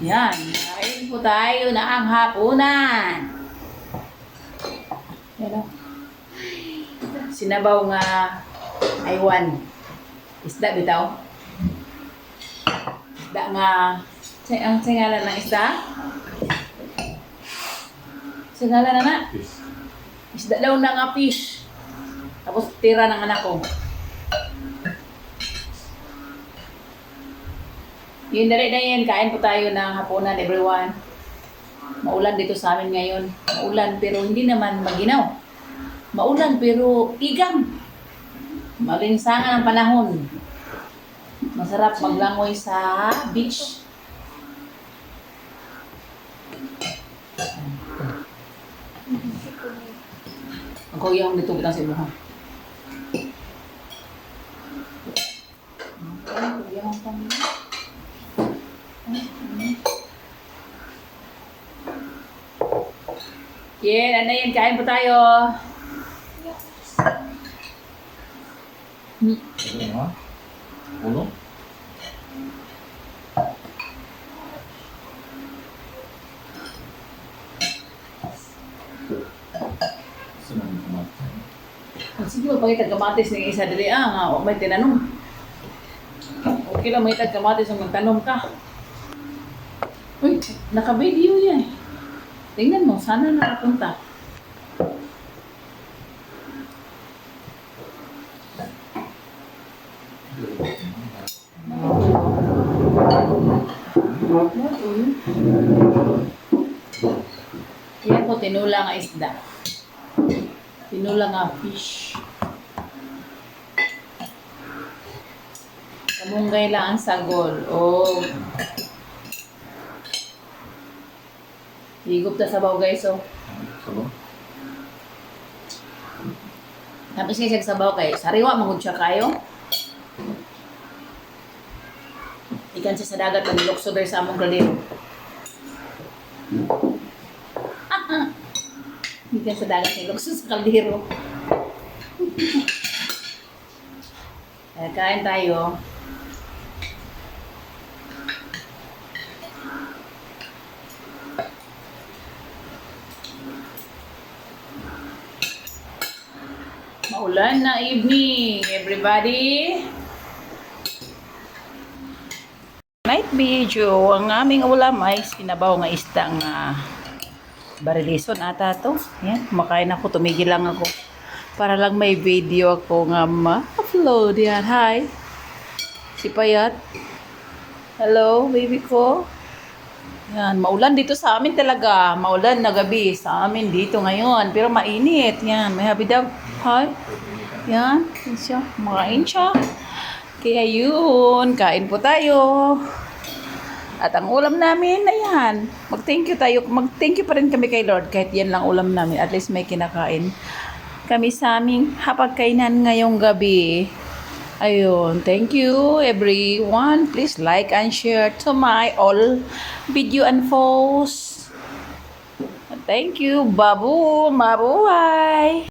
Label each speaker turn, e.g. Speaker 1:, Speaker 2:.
Speaker 1: Yan, kain po tayo na ang hapunan. Yan o. Sinabaw nga aywan. Isda bitaw. Isda nga ang singalan ng isda? Singalan na na. Isda daw na nga fish. Tapos tira ng anak ko. Yun, dali na yan. Kain po tayo ng hapunan, everyone. Maulan dito sa amin ngayon. Maulan pero hindi naman maginaw. Maulan pero igam. Malinsangan ang panahon. Masarap maglangoy sa beach. Ang kuya kong dito bitang sa ibuha. Ang kuya kong pamilya. Yan, ano yan? Kain po tayo.
Speaker 2: Ano? Ulo? Ang
Speaker 1: sige, magpakita kamatis ng isa dali. Ah, nga, may tinanong. Okay lang, may tag kamatis ang magtanong ka. Uy, naka-video yan. Tingnan mo, sana nakapunta. Yan po, tinula nga isda. Tinula nga fish. Kamunggay lang ang sagol. Oh. Higop na sabaw guys, oh.
Speaker 2: Sabo?
Speaker 1: Tapos kasi sa sabaw kay sariwa mangud siya kayo. Ikan siya sa dagat lukso der sa among kaldero. Ikan sa dagat ang lukso sa kaldero. Kaya kain tayo. Maulan na evening, everybody. Night video, ang aming ulam ay sinabaw nga isda nga barilison ata to. Yan, kumakain ako, tumigil lang ako. Para lang may video ako nga ma-upload yan. Hi! Si Payat. Hello, baby ko. Yan, maulan dito sa amin talaga. Maulan na gabi sa amin dito ngayon. Pero mainit. Yan, may habidaw. Hi. Yan, yan siya. Makain siya. Kaya yun, kain po tayo. At ang ulam namin, ayan. Mag-thank you tayo. Mag-thank you pa rin kami kay Lord kahit yan lang ulam namin. At least may kinakain kami sa aming hapagkainan ngayong gabi. Ayun, thank you everyone. Please like and share to my all video and posts. Thank you, babu, mabuhay.